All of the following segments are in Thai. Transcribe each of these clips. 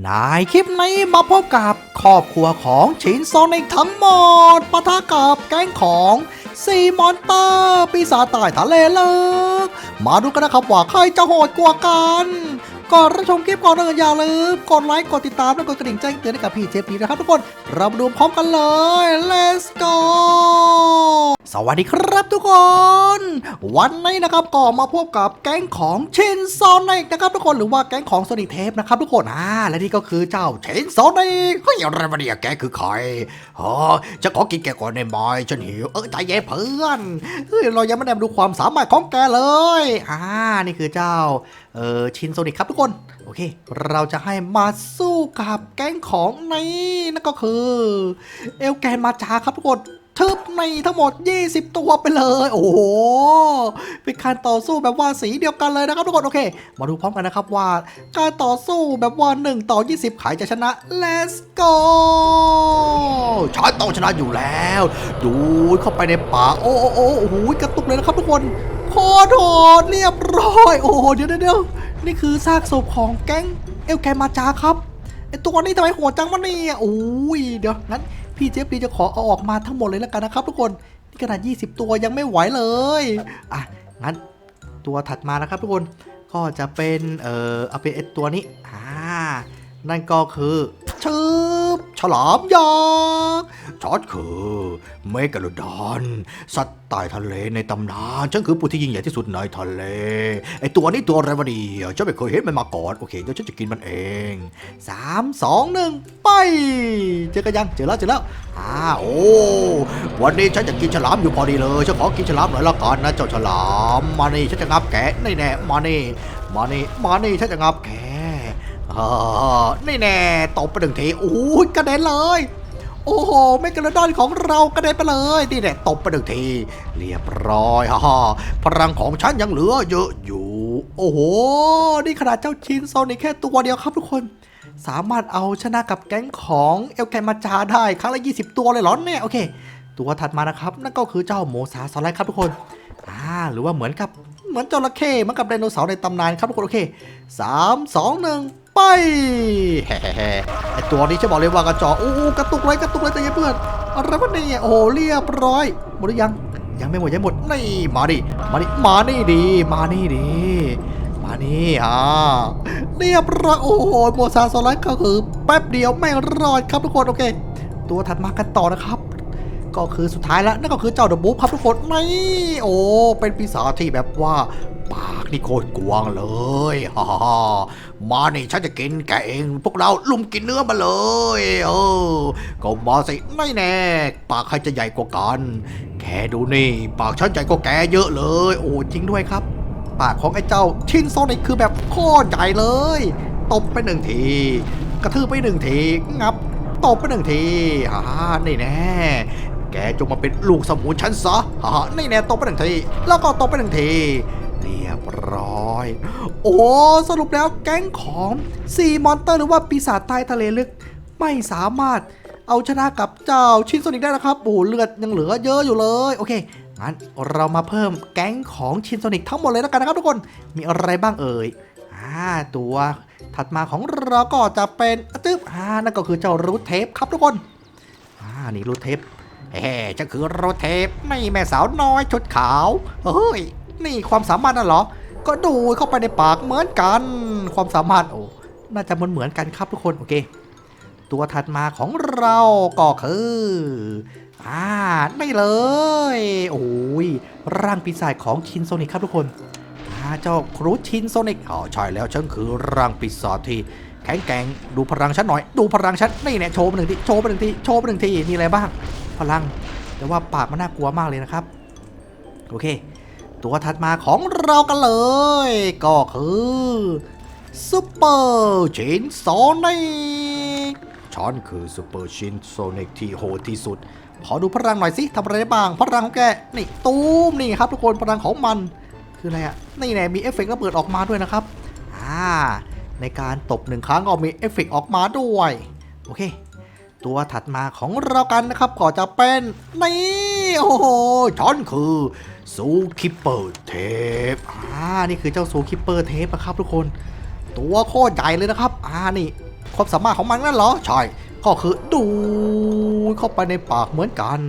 ในคลิปนี้มาพบกับครอบครัวของชินโซนิกทั้งหมดปะทะกับแก๊งของซีมอนเตอร์ปีศาจใต้ทะเลเลิก มาดูกันนะครับว่าใครจะโหดกว่ากัน ก่อนรับชมคลิปก่อนอื่นอย่าลืมกดไลค์กดติดตามและกดกระดิ่งแจ้งเตือนให้กับพี่เจฟพีนะครับทุกคนเรามาดูพร้อมกันเลย let's go สวัสดีครับทุกคน วันนี้นะครับก็มาพบกับแก๊งของชินโซนิกนะครับทุกคนหรือว่าแก๊งของโซนิเทปนะครับทุกคนอ่าและนี่ก็คือเจ้าชินโซนิกเฮ้ยอะไรมาเนี่ยแกคือใครอ๋อจะขอกินแกก่อนได้ไหมฉันหิวเออใจเย็นเพื่อนเฮ้ยเรายังไม่ได้มาดูความสามารถของแกเลยอ่านี่คือเจ้าเออชินโซนิกครับทุกคนโอเค เราจะให้มาสู้กับแก๊งของนี่นั่นก็คือ เอลแกนมาจาครับทุกคนทึบในทั้งหมด 20 ตัวไปเลย โอ้โห เป็นการต่อสู้แบบว่าสีเดียวกันเลยนะครับทุกคน โอเค มาดูพร้อมกันนะครับว่า การต่อสู้แบบว่า 1 ต่อ 20ใครจะชนะ let's go ฉันต้องชนะอยู่แล้ว ดูเข้าไปในป่า โอ้โอ้โอ้โหกระตุกเลยนะครับทุกคน โคตรโหดเรียบร้อย โอ้โห เดี๋ยวเดี๋ยว นี่คือซากศพของแก๊งเอลแกมาจาครับไอตัวนี้ทำไมโหดจังวะเนี่ยโอ้ยเดี๋ยวงั้นพี่เจฟดีจะขอเอาออกมาทั้งหมดเลยแล้วกันนะครับ ทุกคนนี่ขนาด 20 ตัวยังไม่ไหวเลยอะงั้นตัวถัดมานะครับ ทุกคนก็จะเป็นเอ่อเอาเป็นไอตัวนี้อ่านั่นก็คือชื่อ บ ฉลามยักษ์ชอตคือเมกะโลดอน สัตว์ใต้ทะเลในตำนานฉันคือผู้ที่ยิ่งใหญ่ที่สุดในทะเล ไอตัวนี้ตัวอะไรวะเนี่ยฉันไม่เคยเห็นมันมาก่อน โอเค เดี๋ยวฉันจะกินมันเองสามสองหนึ่งไป เจอกันยัง เจอแล้ว เจอแล้วอ่าโอ้วันนี้ฉันจะกินฉลามอยู่พอดีเลย ฉันขอกินฉลามหน่อยละกันนะเจ้าฉลาม มานี่ฉันจะงับแกะนี่แน่มานี่ มานี่ มานี่ฉันจะงับแกะ นี่แน่ตบไปหนึ่งทีโอ้ยกระเด็นเลย โอ้โหไม่กระดอนของเรากระเด็นไปเลยนี่แหละตบไปหนึ่งทีเรียบร้อยฮ่าฮ่าพลังของฉันยังเหลือเยอะอยู่ โอ้โหนี่ขนาดเจ้าชินโซนิกแค่ตัวเดียวครับทุกคน สามารถเอาชนะกับแก๊งของเอลแกนมาจาได้ครั้งละ 20 ตัวเลยเหรอเนี่ยโอเค ตัวถัดมานะครับนั่นก็คือเจ้าโมซาสไลด์ครับทุกคนอ่าหรือว่าเหมือนกับเหมือนจระเข้เหมือนกับไดโนเสาร์ในตำนานครับทุกคนโอเคสามสองหนึ่ง ไปแฮ่ๆไอตัวนี้จะบอกเลยว่ากระจอกโอ้โหกระตุกเลยกระตุกเลยแต่ยังเพื่อนอะไรวะเนี่ยโอ้เรียบร้อยหมดหรือยังยังไม่หมดยังไม่หมดนี่มาดิมาดิมานี่ดีมานี่ดีมานี่อ่าเรียบร้อยโอ้โหโมซาโซลัสก็คือแป๊บเดียวไม่รอดครับทุกคนโอเค ตัวถัดมากันต่อนะครับ ก็คือสุดท้ายแล้วนั่นก็คือเจ้าเดอะบุ๊ครับทุกคนนี่โอ้เป็นปีศาจที่แบบว่า ปากนี่โคตรกวางเลยฮ่าฮ่ามานี่ฉันจะกินแกเอง พวกเราลุมกินเนื้อมาเลย เออ ก็มาสิไม่แน่ ปากใครจะใหญ่กว่ากัน แกดูนี่ ปากฉันใหญ่กว่าแกเยอะเลย โอ้จริงด้วยครับ ปากของไอ้เจ้าชินโซนิกคือแบบโคตรใหญ่เลย ตบไปหนึ่งที กระทืบไปหนึ่งทีงับตบไปหนึ่งทีฮ่านี่แน่ แกจงมาเป็นลูกสมุนฉันซะฮ่านี่แน่ตบไปหนึ่งที แล้วก็ตบไปหนึ่งที บร้อย โอ้สรุปแล้วแก๊งของซีมอนเตอร์หรือว่าปีศาจใต้ทะเลลึกไม่สามารถเอาชนะกับเจ้าชินโซนิกได้นะครับโอ้เลือดยังเหลือเยอะอยู่เลยโอเคงั้นเรามาเพิ่มแก๊งของชินโซนิกทั้งหมดเลยแล้วกันนะครับทุกคนมีอะไรบ้างเอ่ยอ่าตัวถัดมาของเราก็จะเป็นตึ๊บอ่านั่นก็คือเจ้ารูทเทปครับทุกคนอ่านี่รูทเทปเฮ้จะคือรูทเทปไม่แม่สาวน้อยชุดขาวเฮ้ย นี่ความสามารถน่ะเหรอ ก็ดูเข้าไปในปากเหมือนกัน ความสามารถโอ้น่าจะมือนเหมือนกันครับทุกคนโอเค ตัวถัดมาของเราก็คืออ่าไม่เลย โอ้ยร่างปีศาจของชินโซนิกครับทุกคนอ่าเจ้าครูชินโซนิกอ๋อใช่แล้วฉันคือร่างปีศาจที่แข็งแกร่งดูพลังฉันหน่อย ดูพลังฉันนี่เนี่ยโชว์ไปหนึ่งทีโชว์ไปหนึ่งทีโชว์ไปหนึ่งทีมีอะไรบ้าง พลังแต่ว่าปากมันน่ากลัวมากเลยนะครับ โอเค ตัวถัดมาของเรากันเลย ก็คือซูเปอร์ชินโซนิกฉันคือซูเปอร์ชินโซนิกที่โหดที่สุด ขอดูพลังหน่อยสิทำอะไรได้บ้าง พลังของแก นี่ตูมนี่ครับทุกคนพลังของมัน คืออะไรอะ นี่แน่มีเอฟเฟกต์ระเบิดออกมาด้วยนะครับ อ่า ในการตบหนึ่งครั้งก็มีเอฟเฟกต์ออกมาด้วย โอเค ตัวถัดมาของเรากันนะครับก็จะเป็น นี่ โอ้โหฉันคือ ซูคิปเปอร์เทปอ่านี่คือเจ้าซูคิปเปอร์เทปนะครับทุกคน ตัวโคตรใหญ่เลยนะครับ อ่านี่ความสามารถของมันนั่นเหรอ ใช่ ก็คือดูดเข้าไปในปากเหมือนกัน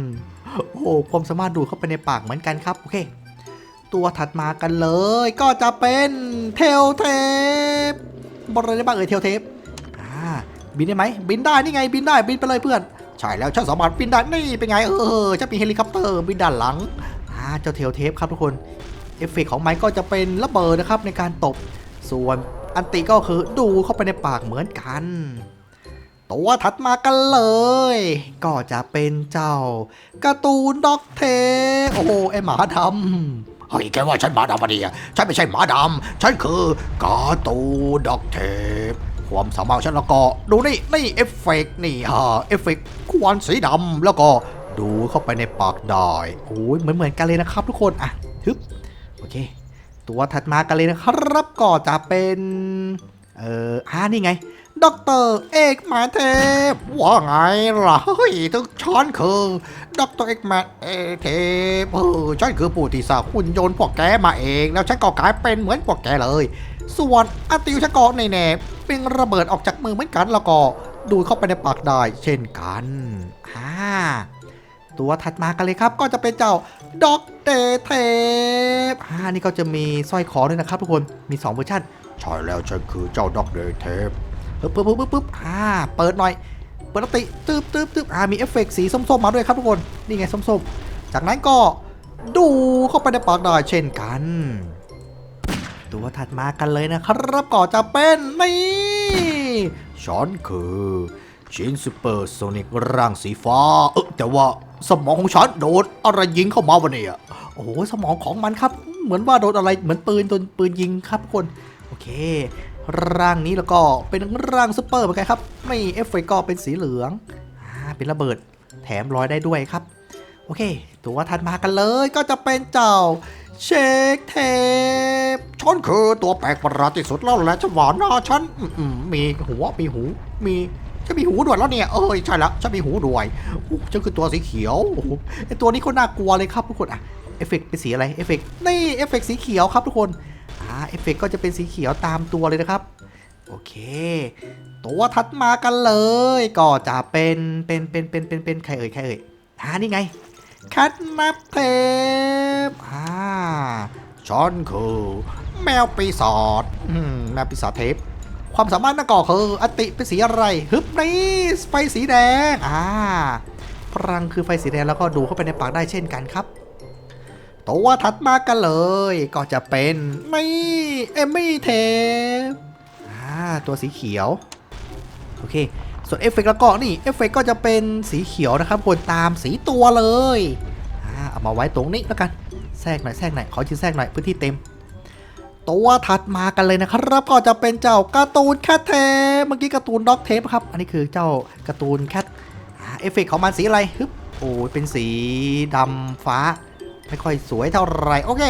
โอ้ความสามารถดูดเข้าไปในปากเหมือนกันครับ โอเค ตัวถัดมากันเลย ก็จะเป็นเทลเทปบอะไรได้บ้างเอ่ยเทลเทปอ่าบินได้ไหม บินได้นี่ไงบินได้บินไปเลยเพื่อน ใช่แล้วฉันสามารถบินได้นี่เป็นไงเออฉันมีเฮลิคอปเตอร์บินด้านหลัง เจ้าเทลเทปครับทุกคน เอฟเฟกต์ของไมันก็จะเป็นระเบิดนะครับในการตบ ส่วนอันติก็คือดูเข้าไปในปากเหมือนกัน ตัวถัดมากันเลย ก็จะเป็นเจ้าการ์ตูนด็อกเทโอ้โหไอหมาดำเฮ้ยแกว่าฉันหมาดำมาดีอะฉันไม่ใช่หมาดำฉันคือการ์ตูนด็อกเทปความสามารถฉันแล้วก็ดูนี่นี่เอฟเฟกต์นี่ฮะเอฟเฟกต์ควันสีดำแล้วก็ ดูเข้าไปในปากได้โอ้ยเหมือนเหมือนกันเลยนะครับทุกคนอะฮึบโอเค ตัวถัดมากันเลยนะครับก็จะเป็นเอออ่านี่ไงด็อกเตอร์เอกมาเทพว่าไงล่ะเฮ้ยทุกฉันคือด็อกเตอร์เอกแมนเอเทปเออฉันคือผู้ที่สร้างหุ่นยนต์พวกแกมาเอง แล้วฉันก็กลายเป็นเหมือนพวกแกเลย ส่วนอัติวชะกอในแน่ๆเป็นระเบิดออกจากมือเหมือนกันแล้วก็ดูเข้าไปในปากได้เช่นกันอ่า ตัวถัดมากันเลยครับ ก็จะเป็นเจ้าด็อกเตเทปอ่านี่ก็จะมีสร้อยคอด้วยนะครับทุกคนมี2เวอร์ชันใช่แล้วฉันคือเจ้าด็อกเตอร์เทปปึ๊บปึ๊บปึ๊บปึ๊บปึ๊บอ่าเปิดหน่อยเปิดอันติตึ๊บตึ๊บตึ๊บอ่ามีเอฟเฟกต์สีส้มๆมาด้วยครับทุกคนนี่ไงส้มๆ จากนั้นก็ดูเข้าไปในปากได้เช่นกัน ตัวถัดมากันเลยนะครับก็จะเป็นนี่ฉันคือชินซูเปอร์โซนิกร่างสีฟ้าเออแต่ว่า สมองของฉันโดนอะไรยิงเข้ามาวะเนี่ย โอ้โหสมองของมันครับ เหมือนว่าโดนอะไรเหมือนปืนโดนปืนยิงครับทุกคน โอเค ร่างนี้แล้วก็เป็นร่างซุปเปอร์เหมือนกันครับ ไม่เอฟเฟกก็เป็นสีเหลืองอ่าเป็นระเบิดแถมลอยได้ด้วยครับ โอเค ตัวถัดมากันเลยก็จะเป็นเจ้าเชคเทปฉันคือตัวแปลกประหลาดที่สุดแล้วแหละฉันหวานนะฉันมมีหัวมีหูมี ฉันมีหูด้วยแล้วเนี่ยเอ้ยใช่และฉันมีหูด้วยฉันคือตัวสีเขียวไอตัวนี้ก็น่ากลัวเลยครับทุกคนอะเอฟเฟกเป็นสีอะไรเอฟเฟกนี่เอฟเฟกสีเขียวครับทุกคนอ่าเอฟเฟกก็จะเป็นสีเขียวตามตัวเลยนะครับโอเค ตัวถัดมากันเลย ก็จะเป็นเป็นเป็นเป็นเป็นเป็นใครเอ่ยใครเอ่ยอ่านี่ไงแคทนับเทปอ่าฉันคือแมวปีศาจอืมแมวปีศาจเทป ความสามารถนั่นก็คืออติเป็นสีอะไรฮึบนี่ไฟสีแดงอ่าพลังคือไฟสีแดงแล้วก็ดูเข้าไปในปากได้เช่นกันครับตัวถัดมากันเลย ก็จะเป็นนี่เอมมี่เทปอ่าตัวสีเขียวโอเคส่วนเอฟเฟกต์แล้วก็นี่เอฟเฟกต์ก็จะเป็นสีเขียวนะครับคนตามสีตัวเลยอ่าเอามาไว้ตรงนี้แล้วกันแทรกหน่อยแทรกหน่อยขอชิ้นแทรกหน่อยพื้นที่เต็ม ตัวถัดมากันเลยนะครับ ก็จะเป็นเจ้าการ์ตูนแคทเทปเมื่อกี้การ์ตูนด็อกเทปครับ อันนี้คือเจ้าการ์ตูนแคทเอฟเฟกต์ของมันสีอะไรฮึบโอ้ยเป็นสีดำฟ้า ไม่ค่อยสวยเท่าไหร่ โอเค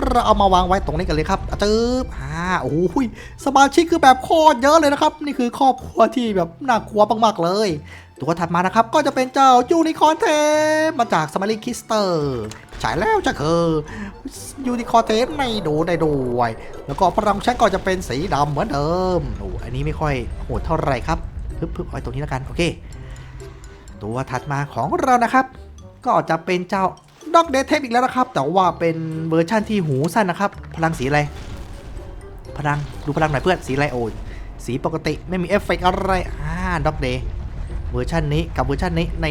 เราเอามาวางไว้ตรงนี้กันเลยครับอะตึ๊บอ่าโอ้ยสมาชิกคือแบบโคตรเยอะเลยนะครับ นี่คือครอบครัวที่แบบน่ากลัวมากๆเลย ตัวถัดมานะครับ ก็จะเป็นเจ้ายูนิคอร์นเทปมาจากสมาริคิสเตอร์ใช่แล้วจะคือยูนิคอร์เทปไม่ดูได้ด้วย แล้วก็พลังแชกก็จะเป็นสีดำเหมือนเดิมโอ้อันนี้ไม่ค่อยโหดเท่าไหร่ครับพึบพึบไว้ตรงนี้แล้วกัน โอเค ตัวถัดมาของเรานะครับ ก็จะเป็นเจ้า ด็อกเดทเทปอีกแล้วนะครับ แต่ว่าเป็นเวอร์ชั่นที่หูสั้นนะครับ พลังสีอะไร พลังดูพลังหน่อยเพื่อนสีไรโอสีปกติไม่มีเอฟเฟกต์อะไรอ่าด็อกเดย์เวอร์ชันนี้กับเวอร์ชันนี้ใน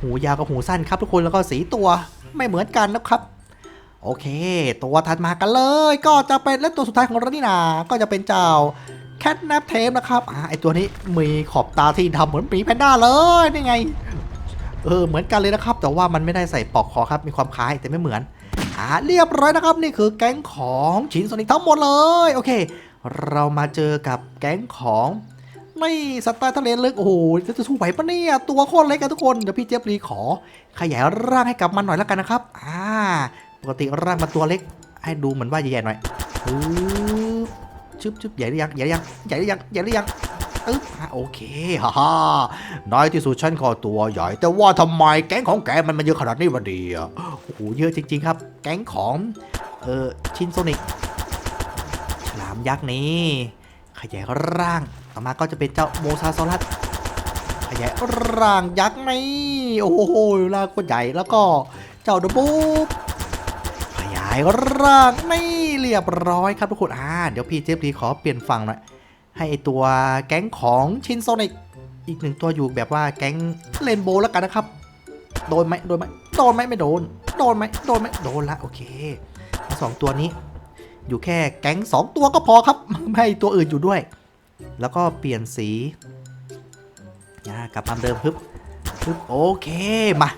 หูยาวกับหูสั้นครับทุกคนแล้วก็สีตัวไม่เหมือนกันนะครับ โอเค ตัวถัดมากันเลย ก็จะเป็นเล่นตัวสุดท้ายของเรานี่นาก็จะเป็นเจ้าแคทนับเทปนะครับอ่าไอตัวนี้มีขอบตาที่ดำเหมือนหมีแพนด้าเลยนี่ไง เออเหมือนกันเลยนะครับ แต่ว่ามันไม่ได้ใส่ปอกคอครับมีความคล้ายแต่ไม่เหมือนอ่าเรียบร้อยนะครับนี่คือแก๊งของชินโซนิกทั้งหมดเลยโอเค เรามาเจอกับแก๊งของไม่สไตล์ทะเลลึกโอ้โหจะจะสู้ไหวปะเนี่ยตัวโคตรเล็กกันทุกคนเดี๋ยวพี่เจฟรีขอ ขยายร่างให้กับมันหน่อยแล้วกันนะครับอ่าปกติร่างมันตัวเล็ก ให้ดูเหมือนว่าใหญ่ๆหน่อยปึ๊บชึบชึบใหญ่หรือยังใหญ่หรือยังใหญ่หรือยังใหญ่หรือยัง อึ๊บอะโอเคฮ่าฮ่าในที่สุดฉันก็ตัวใหญ่ แต่ว่าทำไมแก๊งของแกมันมันเยอะขนาดนี้วะเดียโอ้โหเยอะจริง ๆ ครับ แก๊งของเออชินโซนิกฉลามยักษ์นี้ ขยายร่างต่อมาก็จะเป็นเจ้าโมซาซอรัสขยายร่างยักษ์นี่โอ้โหร่างโคตรใหญ่แล้วก็เจ้าดอะบูขยายร่างนี่เรียบร้อยครับทุกคนอ่าเดี๋ยวพี่เจฟดีขอเปลี่ยนฝั่งหน่อย ให้ไอตัวแก๊งของชินโซนิกอีกหนึ่งตัวอยู่แบบว่าแก๊งเรนโบว์แล้วกันนะครับ โดนไหมโดนไหมโดนไหมไม่โดน โดนไหมโดนไหมโดนละโอเคสองตัวนี้ อยู่แค่แก๊งสองตัวก็พอครับ ไม่ให้ตัวอื่นอยู่ด้วย แล้วก็เปลี่ยนสีอ่ากลับมาเดิมพึบพึบโอเคมา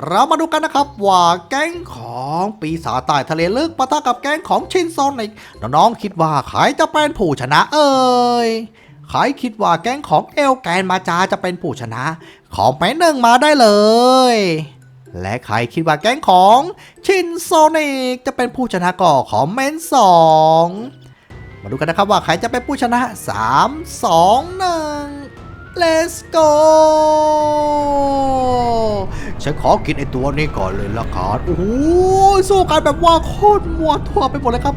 เรามาดูกันนะครับว่าแก๊งของปีศาจใต้ทะเลลึกปะทะกับแก๊งของชินโซนิกน้องๆคิดว่าใครจะเป็นผู้ชนะเอ่ยใครคิดว่าแก๊งของเอลแกนมาจาจะเป็นผู้ชนะ ขอไปหนึ่งมาได้เลย และใครคิดว่าแก๊งของชินโซนิกจะเป็นผู้ชนะก็ขอเมนสองมาดูกันนะครับว่าใครจะเป็นผู้ชนะ 3 2 1 let's go ฉันขอกินไอตัวนี้ก่อนเลยละกันโอ้โหสู้กันแบบว่าโคตรมัวทั่วไปหมดเลยครับ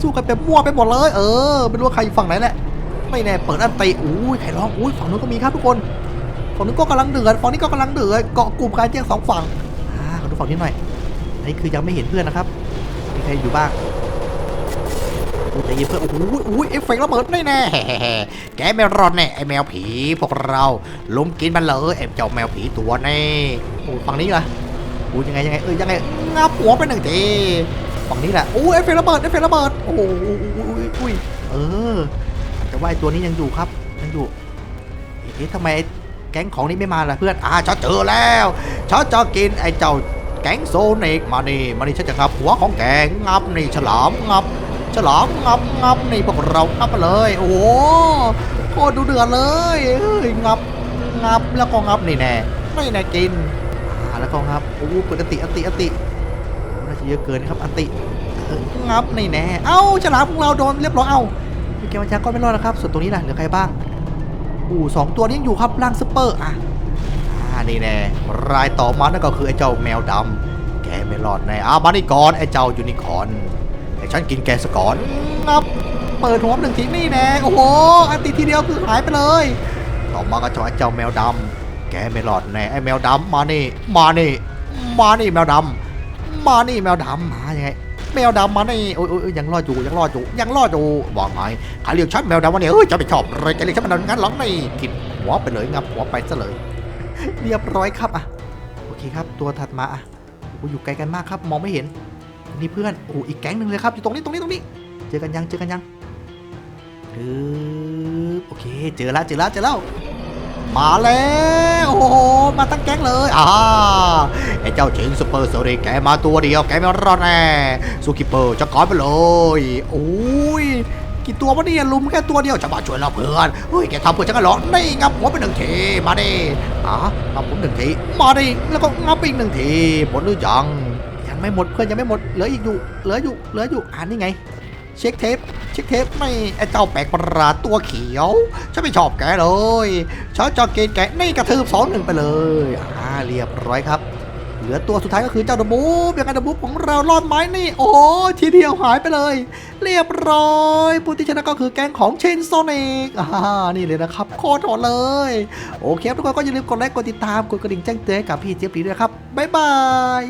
สู้กันแบบมัวไปหมดเลย เออไม่รู้ว่าใครอยู่ฝั่งไหนแหละ ไม่แน่เปิดอันตีอุ้ยใครร้องอุ้ยฝั่งนู้นก็มีครับทุกคนฝั่งนู้นก็กำลังเดือดฝั่งนี้ก็กำลังเดือดเกาะกลุ่มการแจ้งสองฝั่งอ่าขอดูฝั่งนี้หน่อยอันนี้คือยังไม่เห็นเพื่อนนะครับมีใครอยู่บ้าง อู้ใจเย็นเพื่อโอ้โหอุ้ยเอฟเฟกต์ระเบิดแน่แน่แกไม่รอดแน่ไอแมวผีพวกเราลุมกินมันเลยไอเจ้าแมวผีตัวนี้โอ้ฝั่งนี้เหรออู้ยังไงยังไงเออยังไงงับหัวไปหนึ่งทีฝั่งนี้แหละโอ้เอฟเฟกต์ระเบิดเอฟเฟกต์ระเบิดโอ้โหอุ้ยอุ้ยเออแต่ว่าไอตัวนี้ยังอยู่ครับยังอยู่เอ๊ะทำไมแก๊งของนี้ไม่มาล่ะเพื่อนอ่าฉันเจอแล้วฉันจะกินไอเจ้าแก๊งโซนิกมานี่มานี่ฉันจะงับหัวของแกงับนี่ฉลามงับ ฉลามงับงับนี่พวกเรางับไปเลย โอ้โหโคตรดูเดือดเลยเฮ้ยงับงับแล้วก็งับนี่แน่ไม่แน่กินอ่าแล้วก็งับโอ้เปิดอัติอัติอัติโอ้น่าจะเยอะเกินครับอัติงับนี่แน่เอ้าฉลามของเราโดนเรียบร้อยเอ้าพี่แกมันจาก็ไม่รอดนะครับ ส่วนตัวนี้ล่ะเหลือใครบ้างอู้สองตัวนี้ยังอยู่ครับร่างซุปเปอร์อะอ่านี่แน่รายต่อมานั่นก็คือไอ้เจ้าแมวดำแกไม่รอดแน่อามานี่ก่อนไอ้เจ้ายูนิคอร์น ไอ้ฉันกินแกซะก่อนงับ เปิดหัวหนึ่งทีนี่แน่โอ้โห อันติทีเดียวคือหายไปเลย ต่อมาก็จ้าไอ้เจ้าแมวดำแกไม่รอดแน่ไอ้แมวดำมานี่ มานี่ มานี่แมวดำมานี่แมวดำมายังไงแมวดำมานี่โอ้ยยังรอดอยู่ยังรอดอยู่ยังรอดอยู่ว่าไงใครเรียกฉันแมวดำวะเนี่ยเฮ้ยจะไปชอบอะไรแกเรียกฉันเป็นงั้นหรอนี่กินหัวไปเลยงับหัวไปซะเลย เรียบร้อยครับอะโอเคครับตัวถัดมาอะอยู่ไกลกันมากครับมองไม่เห็น นี่เพื่อนโอ้อีกแก๊งหนึ่งเลยครับอยู่ตรงนี้ตรงนี้ตรงนี้ เจอกันยังเจอกันยังฮึบโอเคเจอแล้วเจอแล้วเจอแล้วมาแล้วโอ้โหมาตั้งแก๊งเลยอ่าไอ้เจ้าเชิงซูเปอร์โซนิแกมาตัวเดียวแกไม่รอดแน่ซูคิปเปอร์จะก้อนไปเลยโอ้ยกี่ตัววะเนี่ยลุมแค่ตัวเดียวจะมาช่วยเราเพื่อนเฮ้ยแกทำเพื่อฉันกันหรอนี่งับหัวไปหนึ่งทีมาดิอะงับผมหนึ่งทีมาดิแล้วก็งับไปอีกหนึ่งทีหมดหรือยัง ยังไม่หมดเพื่อนยังไม่หมดเหลืออีกอยู่เหลืออยู่เหลืออยู่อ่านนี่ไง เช็คเทปเช็คเทปไม่ไอเจ้าแปลกประหลาดตัวเขียวฉันไม่ชอบแกเลยฉันจะกินแกนี่กระทืบสองหนึ่งไปเลยอ่าเรียบร้อยครับ เหลือตัวสุดท้ายก็คือเจ้าดบูบยังไงดบูบของเรารอดไหมนี่ โอ้ทีเดียวหายไปเลย เรียบร้อยผู้ที่ชนะก็คือแกงของเชนโซนิกอ่านี่เลยนะครับโคตรโหดเลย โอเคทุกคนก็อย่าลืมกดไลค์กดติดตามกดกระดิ่งแจ้งเตือนให้กับพี่เจี๊ยบดีด้วยครับบ๊ายบาย